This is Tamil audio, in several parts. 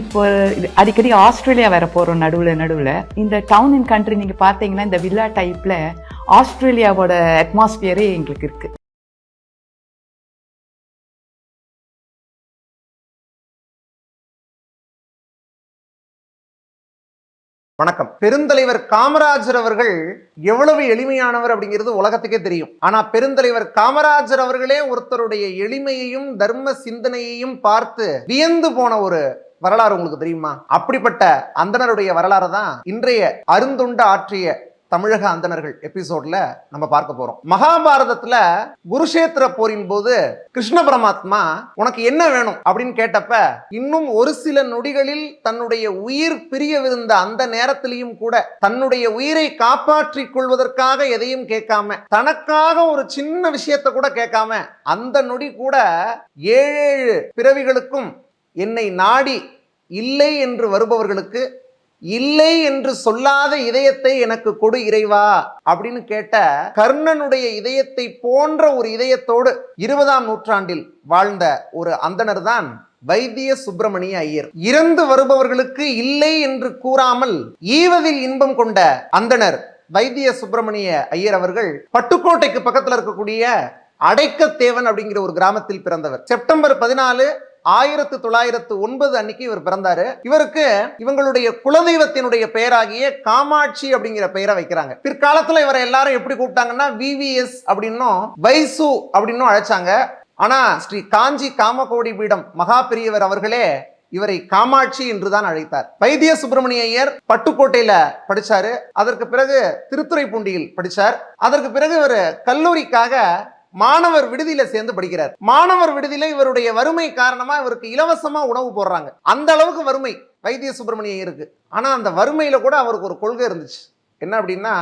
இப்போ அடிக்கடி ஆஸ்திரேலியா வேற போகிறோம் நடுவுல நடுவுல. இந்த டவுன் அண்ட் கண்ட்ரி நீங்க பார்த்தீங்கன்னா இந்த வில்லா டைப்ல ஆஸ்திரேலியாவோட அட்மாஸ்பியரே எங்களுக்கு இருக்கு. வணக்கம். பெருந்தலைவர் காமராஜர் அவர்கள் எவ்வளவு எளிமையானவர் அப்படிங்கிறது உலகத்துக்கே தெரியும். ஆனா பெருந்தலைவர் காமராஜர் அவர்களே ஒருத்தருடைய எளிமையையும் தர்ம சிந்தனையையும் பார்த்து வியந்து போன ஒரு வரலாறு உங்களுக்கு தெரியுமா? அப்படிப்பட்ட அந்தணருடைய வரலாறு தான் இன்றைய அருந்துண்ட ஆற்றிய தமிழக அந்தணர்கள் எபிசோட்ல நம்ம பார்க்க போறோம். மகாபாரதத்துல குருஷேத்திர போரின் போது கிருஷ்ண பரமாத்மா உனக்கு என்ன வேணும் அப்படின்னு கேட்டப்ப இன்னும் ஒரு சில நொடிகளில் தன்னுடைய உயிர் பிரியவிருந்த அந்த நேரத்திலையும் கூட தன்னுடைய உயிரை காப்பாற்றி கொள்வதற்காக எதையும் கேட்காம தனக்காக ஒரு சின்ன விஷயத்தை கூட கேட்காம அந்த நொடி கூட ஏழு பிறவிகளுக்கும் என்னை நாடி இல்லை என்று வருபவர்களுக்கு இல்லை என்று சொல்லாத இதயத்தை எனக்கு கொடு இறைவா அப்படின்னு கேட்ட கர்ணனுடைய இதயத்தை போன்ற ஒரு இதயத்தோடு இருபதாம் நூற்றாண்டில் வாழ்ந்த ஒரு அந்தணர் தான் வைத்திய சுப்பிரமணிய ஐயர். இறந்து வருபவர்களுக்கு இல்லை என்று கூறாமல் ஈவதில் இன்பம் கொண்ட அந்தணர் வைத்திய சுப்பிரமணிய ஐயர் அவர்கள் பட்டுக்கோட்டைக்கு பக்கத்தில் இருக்கக்கூடிய அடைக்கத்தேவன் அப்படிங்கிற ஒரு கிராமத்தில் பிறந்தவர். செப்டம்பர் பதினாலு ஆயிரத்து தொள்ளாயிரத்து ஒன்பது அன்னைக்கு இவர் பிறந்தாரு. இவருக்கு இவங்களுடைய குலதெய்வத்தினுடைய பெயராகிய காமாட்சி அப்படிங்கிற பெயரை வைக்கிறாங்க. பிற்காலத்துல இவரை எல்லாரும் எப்படி கூப்பிட்டாங்கன்னா விவிஎஸ் அப்படின்னும் வைசு அப்படின்னும் அழைச்சாங்க. ஆனா ஸ்ரீ காஞ்சி காமகோடி பீடம் மகா பெரியவர் அவர்களே இவரை காமாட்சி என்றுதான் அழைத்தார். வைத்திய சுப்பிரமணிய ஐயர் பட்டுக்கோட்டையில படிச்சாரு. அதற்கு பிறகு திருத்துறைப்பூண்டியில் படிச்சார். அதற்கு பிறகு இவர் கல்லூரிக்காக மாணவர் விடுதியில சேர்ந்து படிக்கிறார். மாணவர் விடுதியில இவருடைய வறுமை காரணமா இவருக்கு இலவசமா உணவு போடுறாங்க. அந்த அளவுக்கு வறுமை வைத்திய சுப்பிரமணியம் இருக்கு. ஆனா அந்த வறுமையில கூட அவருக்கு ஒரு கொள்கை இருந்துச்சு. என்ன அப்படின்னா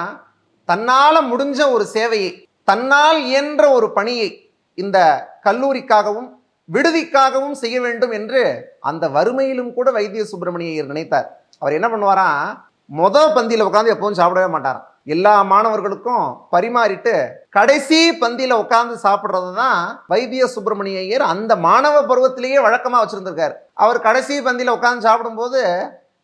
தன்னால முடிஞ்ச ஒரு சேவையை தன்னால் இயன்ற ஒரு பணியை இந்த கல்லூரிக்காகவும் விடுதிக்காகவும் செய்ய வேண்டும் என்று அந்த வறுமையிலும் கூட வைத்திய சுப்பிரமணியர் நினைத்தார். அவர் என்ன பண்ணுவாராம் மொத பந்தியில் உட்காந்து எப்பவும் சாப்பிடவே மாட்டாராம். எல்லா மாணவர்களுக்கும் பரிமாறிட்டு கடைசி பந்தியில் உட்காந்து சாப்பிட்றது தான் வைத்திய சுப்பிரமணிய ஐயர் அந்த மாணவ பருவத்திலேயே வழக்கமாக வச்சுருந்துருக்கார். அவர் கடைசி பந்தியில் உட்காந்து சாப்பிடும்போது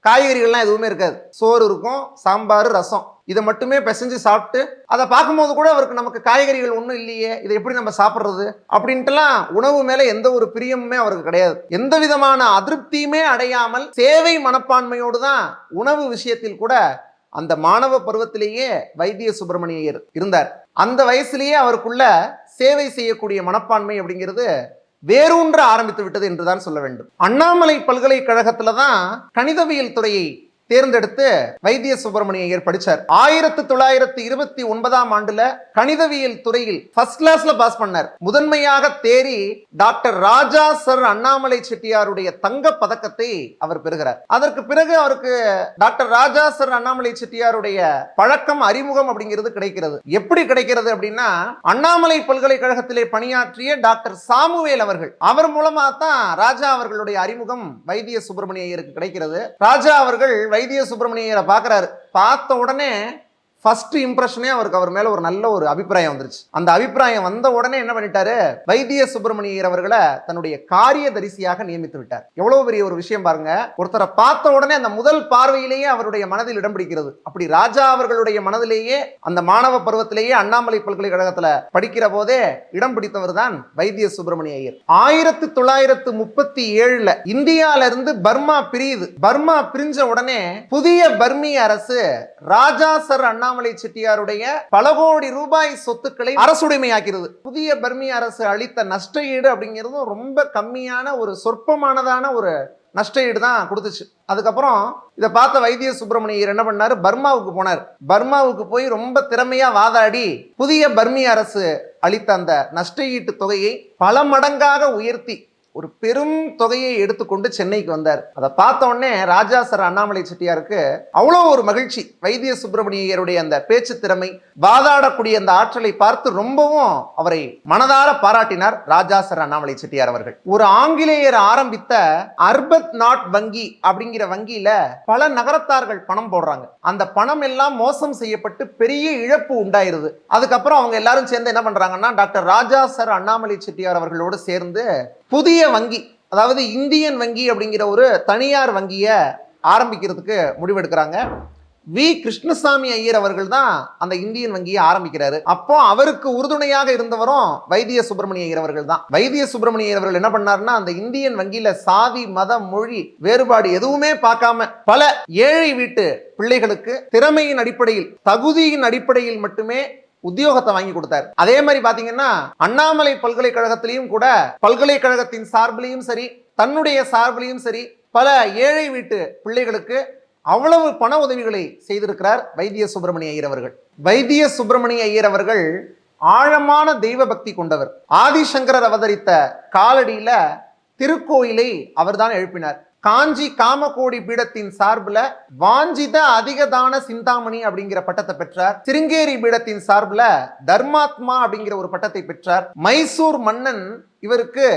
காய்கறிகள்லாம் எதுவுமே இருக்காது. சோறு இருக்கும் சாம்பார் ரசம். இதை மட்டுமே பிசைஞ்சு சாப்பிட்டு அதை பார்க்கும்போது கூட அவருக்கு நமக்கு காய்கறிகள் ஒன்றும் இல்லையே இதை எப்படி நம்ம சாப்பிட்றது? அப்படின்ட்டுலாம் உணவு மேலே எந்த ஒரு பிரியமுமே அவருக்கு கிடையாது. எந்த விதமான அதிருப்தியுமே அடையாமல் சேவை மனப்பான்மையோடு தான் உணவு விஷயத்தில் கூட அந்த மாணவ பருவத்திலேயே வைத்திய சுப்பிரமணியர் இருந்தார். அந்த வயசுலேயே அவருக்குள்ள சேவை செய்யக்கூடிய மனப்பான்மை அப்படிங்கிறது வேரூன்ற ஆரம்பித்து விட்டது என்றுதான் சொல்ல வேண்டும். அண்ணாமலை பல்கலைக்கழகத்துல தான் கணிதவியல் துறையை தேர்ந்தெடுத்து வைத்திய சுப்பிரமணிய ஐயர் படிச்சார். ஆயிரத்தி தொள்ளாயிரத்தி இருபத்தி ஒன்பதாம் ஆண்டுல கணிதவியல் துறையில் ஃபர்ஸ்ட் கிளாஸ்ல பாஸ் பண்ணார். முதன்மையாக தேறி டாக்டர் ராஜா சர் அண்ணாமலை செட்டியாருடைய தங்க பதக்கத்தை அவர் பெறுகிறார். அதற்கு பிறகு அவருக்கு டாக்டர் ராஜா சர் அண்ணாமலை செட்டியாருடைய பழக்கம் அறிமுகம் அப்படிங்கிறது கிடைக்கிறது. எப்படி கிடைக்கிறது அப்படின்னா அண்ணாமலை பல்கலைக்கழகத்திலே பணியாற்றிய டாக்டர் சாமுவேல் அவர்கள். அவர் மூலமா தான் ராஜா அவர்களுடைய அறிமுகம் வைத்திய சுப்பிரமணிய ஐயருக்கு கிடைக்கிறது. ராஜா அவர்கள் வைத்திய சுப்பிரமணியரை பார்க்குறாரு. பார்த்த உடனே ஃபர்ஸ்ட் இம்ப்ரெஷனே அவருக்கு அவர் மேல ஒரு நல்ல ஒரு அபிப்பிராயம் வந்துருச்சு. அந்த அபிப்பிராயம் வந்த உடனே என்ன பண்ணிட்டாரு? வைத்திய சுப்பிரமணியர் அவர்களை தன்னுடைய காரிய தரிசியாக நியமித்து விட்டார். எவ்வளவு பெரிய ஒரு விஷயம் பாருங்க. ஒருத்தரை பார்த்த உடனே அந்த முதல் பார்வையிலேயே அவருடைய மனதில் இடம் பிடிக்கிறது. அப்படி ராஜா அவர்களுடைய மனதிலேயே அந்த மாணவ பருவத்திலேயே அண்ணாமலை பல்கலைக்கழகத்துல படிக்கிற போதே இடம் பிடித்தவர் தான் வைத்திய சுப்பிரமணிய ஐயர் ஆயிரத்தி தொள்ளாயிரத்து முப்பத்தி ஏழுல இந்தியால இருந்து பர்மா பிரியுது. பர்மா பிரிஞ்ச உடனே புதிய பர்மிய அரசு ராஜா சர் அண்ணா அண்ணாமலை செட்டியாருடைய பல கோடி ரூபாய் சொத்துக்களை அரசுடைமையாக்கிறது. புதிய பர்மிய அரசு அளித்த நஷ்ட ஈடு அப்படிங்கிறதும் ரொம்ப கம்மியான ஒரு சொற்பமானதான ஒரு நஷ்ட ஈடு தான் கொடுத்துச்சு. அதுக்கப்புறம் இதை பார்த்த வைத்திய சுப்பிரமணியர் என்ன பண்ணாரு? பர்மாவுக்கு போனார். பர்மாவுக்கு போய் ரொம்ப திறமையா வாதாடி புதிய பர்மிய அரசு அளித்த அந்த நஷ்ட ஈட்டு தொகையை பல மடங்காக உயர்த்தி ஒரு பெரும் தொகையை எடுத்துக்கொண்டு சென்னைக்கு வந்தார். அதை பார்த்த உடனே ராஜா சார் அண்ணாமலை செட்டியாருக்கு அவ்வளோ ஒரு மகிழ்ச்சி. வைத்திய சுப்பிரமணியருடைய அந்த பேச்சு திறமை வாதாடக்கூடிய அந்த ஆற்றலை பார்த்து ரொம்பவும் அவரை மனதார பாராட்டினார் ராஜா சார் அண்ணாமலை செட்டியார் அவர்கள். ஒரு ஆங்கிலேயர் ஆரம்பித்த அர்பத் நாட் வங்கி அப்படிங்கிற வங்கியில பல நகரத்தார்கள் பணம் போடுறாங்க. அந்த பணம் எல்லாம் மோசம் செய்யப்பட்டு பெரிய இழப்பு உண்டாயிருது. அதுக்கப்புறம் அவங்க எல்லாரும் சேர்ந்து என்ன பண்றாங்கன்னா டாக்டர் ராஜா சர் அண்ணாமலை செட்டியார் அவர்களோடு சேர்ந்து புதிய வங்கி அதாவது இந்தியன் வங்கி அப்படிங்கிற ஒரு தனியார் வங்கியை ஆரம்பிக்கிறதுக்கு முடிவெடுக்கிறாங்க. வி. கிருஷ்ணசாமி ஐயர் அவர்கள் தான் அந்த இந்தியன் வங்கியை ஆரம்பிக்கிறாரு. அப்போ அவருக்கு உறுதுணையாக இருந்தவரும் வைத்திய சுப்பிரமணிய ஐயர் அவர்கள் தான். வைத்திய சுப்பிரமணிய ஐயர் அவர்கள் என்ன பண்ணாருன்னா அந்த இந்தியன் வங்கியில சாதி மத மொழி வேறுபாடு எதுவுமே பார்க்காம பல ஏழை வீட்டு பிள்ளைகளுக்கு திறமையின் அடிப்படையில் தகுதியின் அடிப்படையில் மட்டுமே உத்தியோகத்தை வாங்கி கொடுத்தாரு. அதே மாதிரி பாத்தீங்கன்னா அண்ணாமலை பல்கலைக்கழகத்திலையும் கூட பல்கலைக்கழகத்தின் சார்பிலையும் சரி தன்னுடைய சார்பிலையும் சரி பல ஏழை வீட்டு பிள்ளைகளுக்கு அவ்வளவு பண உதவிகளை செய்திருக்கிறார் வைத்திய சுப்பிரமணிய ஐயர் அவர்கள். வைத்திய சுப்பிரமணிய ஐயர் அவர்கள் ஆழமான தெய்வ பக்தி கொண்டவர். ஆதிசங்கரர் அவதரித்த காலடியில திருக்கோயிலை அவர்தான் எழுப்பினார். காஞ்சி காமகோடி பீடத்தின் சார்பில் வாஞ்சித அதிகதான சிந்தாமணி அப்படிங்கிற பட்டத்தை பெற்றார். சிருங்கேரி பீடத்தின் சார்பில் தர்மாத்மா அப்படிங்கிற ஒரு பட்டத்தை பெற்றார். மைசூர் மன்னன் இவருக்கு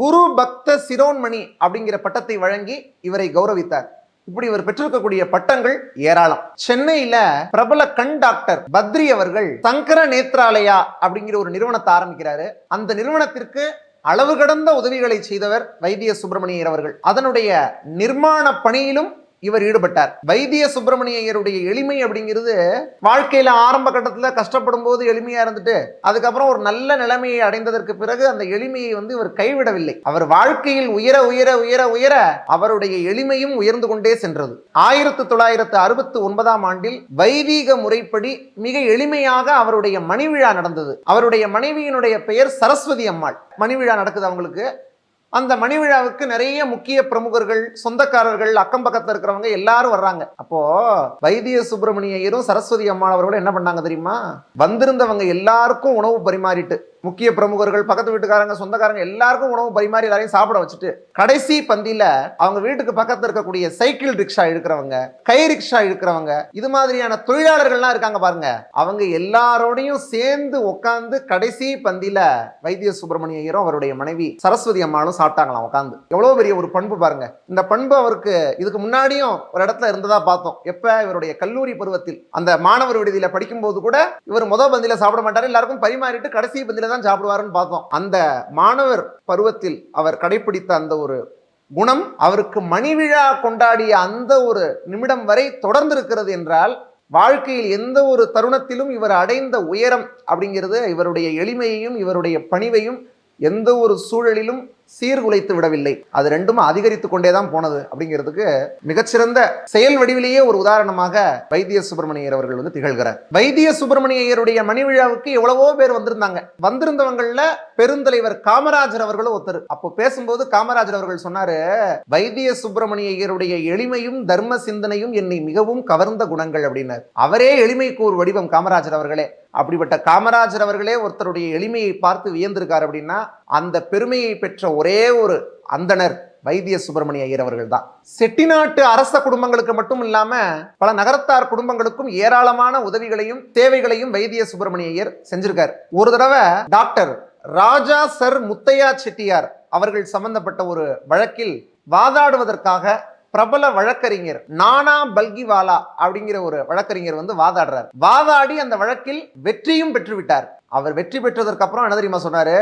குரு பக்த சிரோன்மணி அப்படிங்கிற பட்டத்தை வழங்கி இவரை கௌரவித்தார். இப்படி இவர் பெற்றிருக்கக்கூடிய பட்டங்கள் ஏராளம். சென்னையில பிரபல கண் டாக்டர் பத்ரி அவர்கள் சங்கர நேத்ராலயா அப்படிங்கிற ஒரு நிறுவனத்தை ஆரம்பிக்கிறாரு. அந்த நிறுவனத்திற்கு அளவு கடந்த உதவிகளை செய்தவர் வைத்திய சுப்பிரமணியர் அவர்கள். அதனுடைய நிர்மாண பணியிலும் இவர் ஈடுபட்டார். வைத்திய சுப்பிரமணியருடைய எளிமை அப்படிங்கிறது வாழ்க்கையில ஆரம்ப கட்டத்தில் கஷ்டப்படும் போது எளிமையா இருந்துட்டு அதுக்கப்புறம் ஒரு நல்ல நிலைமையை அடைந்ததற்கு பிறகு அந்த எளிமையை வந்து இவர் கைவிடவில்லை. அவர் வாழ்க்கையில் உயர உயர உயர உயர அவருடைய எளிமையும் உயர்ந்து கொண்டே சென்றது. ஆயிரத்து தொள்ளாயிரத்து அறுபத்தி ஒன்பதாம் ஆண்டில் வைதீக முறைப்படி மிக எளிமையாக அவருடைய மணிவிழா நடந்தது. அவருடைய மனைவியினுடைய பெயர் சரஸ்வதி அம்மாள். மணிவிழா நடக்குது அவங்களுக்கு. அந்த மணி விழாவுக்கு நிறைய முக்கிய பிரமுகர்கள் சொந்தக்காரர்கள் அக்கம் பக்கத்தில் இருக்கிறவங்க எல்லாரும் வர்றாங்க. அப்போ வைத்திய சுப்பிரமணிய ஐயரும் சரஸ்வதி அம்மாள் அவர்களும் என்ன பண்ணாங்க தெரியுமா? வந்திருந்தவங்க எல்லாருக்கும் உணவு பரிமாறிட்டு முக்கிய பிரமுகர்கள் பக்கத்து வீட்டுக்காரங்க சொந்தக்காரங்க எல்லாருக்கும் உணவு பரிமாறி எல்லாரையும் சாப்பிட வச்சுட்டு கடைசி பந்தியில அவங்க வீட்டுக்கு பக்கத்துல இருக்கக்கூடிய சைக்கிள் ரிக்ஷா இருக்கிறவங்க கை ரிக்ஷா இழுக்கிறவங்க இது மாதிரியான தொழிலாளர்கள்லாம் இருக்காங்க பாருங்க. அவங்க எல்லாரோடையும் சேர்ந்து உட்கார்ந்து கடைசி பந்தியில வைத்திய சுப்பிரமணிய ஐயரும் அவருடைய மனைவி சரஸ்வதி அம்மாலும் சாப்பிட்டாங்களாம் உட்காந்து எவ்வளவு பெரிய ஒரு பண்பு பாருங்க. இந்த பண்பு அவருக்கு இதுக்கு முன்னாடியும் ஒரு இடத்துல இருந்ததா பார்த்தோம். எப்ப இவருடைய கல்லூரி பருவத்தில் அந்த மாணவர் விடுதியில படிக்கும்போது கூட இவர் முத பந்தியில சாப்பிட மாட்டாரு. எல்லாருக்கும் பரிமாறிட்டு கடைசி பந்தியில தான் சாப்பிடுவாருன்னு பார்த்தோம். அந்த மாணவர் பருவத்தில் அவர் கடைபிடித்த அந்த ஒரு குணம் அவருக்கு மணிவிழா கொண்டாடிய அந்த ஒரு நிமிடம் வரை தொடர்ந்து இருக்கிறது என்றால் வாழ்க்கையில் எந்த ஒரு தருணத்திலும் இவர் அடைந்த உயரம் அப்படிங்கிறது இவருடைய எளிமையையும் இவருடைய பணிவையும் எந்த ஒரு சூழலிலும் சீர்குலைத்து விடவில்லை அது ரெண்டும் அதிகரித்து கொண்டே தான் போனது அப்படிங்கிறதுக்கு மிகச்சிறந்த செயல் வடிவிலேயே ஒரு உதாரணமாக வைத்திய சுப்பிரமணியர் அவர்கள் வந்து திகழ்கிறார். வைத்திய சுப்பிரமணியருடைய மணி விழாவுக்கு எவ்வளவோ பேர் வந்திருந்தாங்க. வந்திருந்தவங்கள்ல பெருந்தலைவர் காமராஜர் அவர்களும் ஒருத்தர். அப்போ பேசும்போது காமராஜர் அவர்கள் சொன்னாரு வைத்திய சுப்பிரமணியருடைய எளிமையும் தர்ம சிந்தனையும் என்னை மிகவும் கவர்ந்த குணங்கள் அப்படின்னார். அவரே எளிமைக்கு ஒரு வடிவம் காமராஜர் அவர்களே. அப்படிப்பட்ட காமராஜர் அவர்களே ஒருத்தருடைய எளிமையை பார்த்து வியந்திருக்கார் அப்படின்னா அந்த பெருமையை பெற்ற ஒரே ஒரு அந்தணர் வைத்திய சுப்பிரமணிய ஐயர் அவர்கள் தான் செட்டிநாட்டு அரச குடும்பங்களுக்கு மட்டும் இல்லாம பல நகரத்தார் குடும்பங்களுக்கும் ஏராளமான உதவிகளையும் தேவைகளையும் வைத்திய சுப்பிரமணிய ஐயர் செஞ்சிருக்கார். ஒரு தடவை டாக்டர் ராஜா சர் முத்தையா செட்டியார் அவர்கள் சம்பந்தப்பட்ட ஒரு வழக்கில் வாதாடுவதற்காக பிரபல வழக்கறிஞர் நானா பல்கிவாலா அப்படிங்கிற ஒரு வழக்கறிஞர் வந்து வாதாடுறார். வாதாடி அந்த வழக்கில் வெற்றியும் பெற்று விட்டார் அவர் வெற்றி பெற்றதற்கு அப்புறம் என்ன தெரியுமா சொன்னாரு?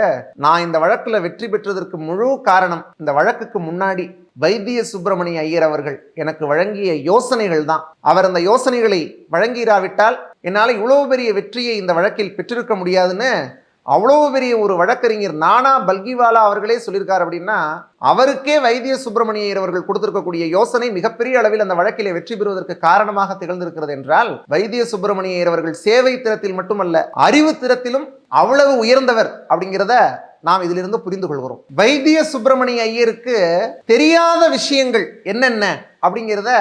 நான் இந்த வழக்குல வெற்றி பெற்றதற்கு முழு காரணம் இந்த வழக்குக்கு முன்னாடி வைத்திய சுப்பிரமணிய ஐயர் அவர்கள் எனக்கு வழங்கிய யோசனைகள் தான். அவர் அந்த யோசனைகளை வழங்கிராவிட்டால் என்னால் இவ்வளவு பெரிய வெற்றியை இந்த வழக்கில் பெற்றிருக்க முடியாதுன்னு அவ்வளோ பெரிய ஒரு வழக்கறிஞர் நானா பல்கிவாலா அவர்களே சொல்லியிருக்கார் அப்படின்னா அவருக்கே வைத்திய சுப்பிரமணிய அவர்கள் கொடுத்திருக்கக்கூடிய யோசனை மிகப்பெரிய அளவில் அந்த வழக்கிலே வெற்றி பெறுவதற்கு காரணமாக திகழ்ந்திருக்கிறது என்றால் வைத்திய சுப்பிரமணிய அவர்கள் சேவை திறத்தில் மட்டுமல்ல அறிவு திறத்திலும் அவ்வளவு உயர்ந்தவர் அப்படிங்கிறத நாம் இதிலிருந்து புரிந்து கொள்கிறோம். வைத்திய சுப்பிரமணிய ஐயருக்கு தெரியாத விஷயங்கள் என்னென்ன அப்படிங்கிறத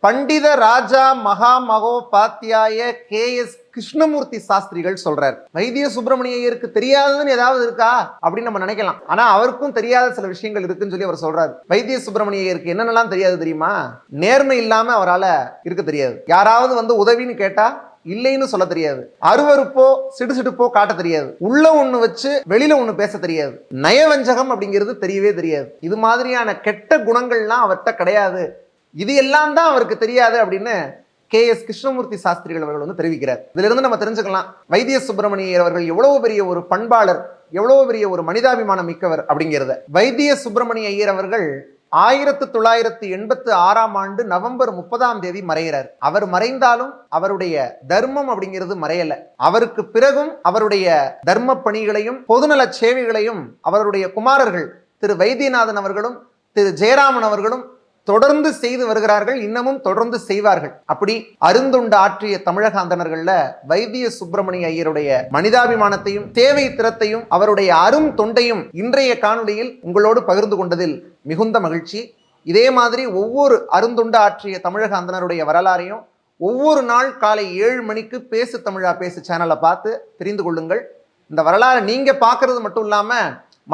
பண்டித ராஜா மகா மகோபாத்தியாய கே எஸ் கிருஷ்ணமூர்த்தி சாஸ்திரிகள் சொல்றார். வைத்திய சுப்பிரமணிய ஐயருக்கு தெரியாததுன்னு ஏதாவது இருக்கா? அப்படின்னு நம்ம நினைக்கலாம். ஆனா அவருக்கும் தெரியாத சில விஷயங்கள் இருக்குன்னு சொல்லி அவர் சொல்றாரு. வைத்திய சுப்பிரமணிய ஐயருக்கு என்னென்னலாம் தெரியாது தெரியுமா? நேர்மை இல்லாம அவரால் இருக்க தெரியாது. யாராவது வந்து உதவின்னு கேட்டா இல்லைன்னு சொல்ல தெரியாது. அருவருப்போ சிடுசிடுப்போ காட்ட தெரியாது. உள்ள ஒண்ணு வச்சு வெளியில ஒண்ணு பேச தெரியாது. நயவஞ்சகம் அப்படிங்கிறது தெரியவே தெரியாது. இது மாதிரியான கெட்ட குணங்கள்லாம் அவர்கிட்ட கிடையாது. இது எல்லாம் தான் அவருக்கு தெரியாது அப்படின்னு கே எஸ் கிருஷ்ணமூர்த்தி சாஸ்திரிகள் அவர்கள் வந்து தெரிவிக்கிறார். இதிலிருந்து நம்ம தெரிஞ்சுக்கலாம் வைத்திய சுப்பிரமணியர் அவர்கள் எவ்வளவு பெரிய ஒரு பண்பாளர் எவ்வளவு பெரிய ஒரு மனிதாபிமானம் மிக்கவர் அப்படிங்கிறத. வைத்திய சுப்பிரமணிய ஐயர் அவர்கள் ஆயிரத்து தொள்ளாயிரத்து எண்பத்து ஆறாம் ஆண்டு நவம்பர் முப்பதாம் தேதி மறைகிறார். அவர் மறைந்தாலும் அவருடைய தர்மம் அப்படிங்கிறது மறையல. அவருக்கு பிறகும் அவருடைய தர்ம பணிகளையும் பொதுநல சேவைகளையும் அவருடைய குமாரர்கள் திரு வைத்தியநாதன் அவர்களும் திரு ஜெயராமன் அவர்களும் தொடர்ந்து செய்து வருகிறார்கள் இன்னமும் தொடர்ந்து செய்வார்கள். அப்படி அருந்துண்டு ஆற்றிய தமிழக அந்தணர்கள்ல வைத்திய சுப்பிரமணிய ஐயருடைய மனிதாபிமானத்தையும் தேவை திறத்தையும் அவருடைய அரும் தொண்டையும் இன்றைய காணொலியில் உங்களோடு பகிர்ந்து கொண்டதில் மிகுந்த மகிழ்ச்சி. இதே மாதிரி ஒவ்வொரு அருந்துண்டு ஆற்றிய தமிழக அந்தணருடைய வரலாறையும் ஒவ்வொரு நாள் காலை ஏழு மணிக்கு பேசு தமிழா பேசு சேனலை பார்த்து தெரிந்து கொள்ளுங்கள். இந்த வரலாறை நீங்க பார்க்கறது மட்டும் இல்லாம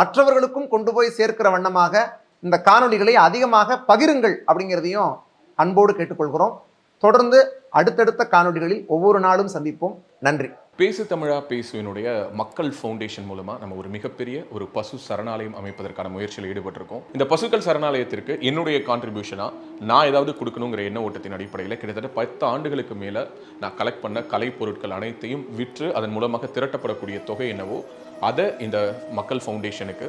மற்றவர்களுக்கும் கொண்டு போய் சேர்க்கிற வண்ணமாக இந்த காணொலிகளை அதிகமாக பகிருங்கள் அப்படிங்கிறதையும் அன்போடு கேட்டுக்கொள்கிறோம். தொடர்ந்து அடுத்தடுத்த காணொலிகளில் ஒவ்வொரு நாளும் சந்திப்போம். நன்றி. பேசு தமிழா பேசுவினுடைய மக்கள் ஃபவுண்டேஷன் மூலமாக நம்ம ஒரு மிகப்பெரிய ஒரு பசு சரணாலயம் அமைப்பதற்கான முயற்சியில் ஈடுபட்டிருக்கோம். இந்த பசுக்கள் சரணாலயத்திற்கு என்னுடைய கான்ட்ரிபியூஷனாக நான் ஏதாவது கொடுக்கணுங்கிற எண்ண ஓட்டத்தின் அடிப்படையில் கிட்டத்தட்ட பத்து ஆண்டுகளுக்கு மேலே நான் கலெக்ட் பண்ண கலை பொருட்கள் அனைத்தையும் விற்று அதன் மூலமாக திரட்டப்படக்கூடிய தொகை என்னவோ அதை இந்த மக்கள் ஃபவுண்டேஷனுக்கு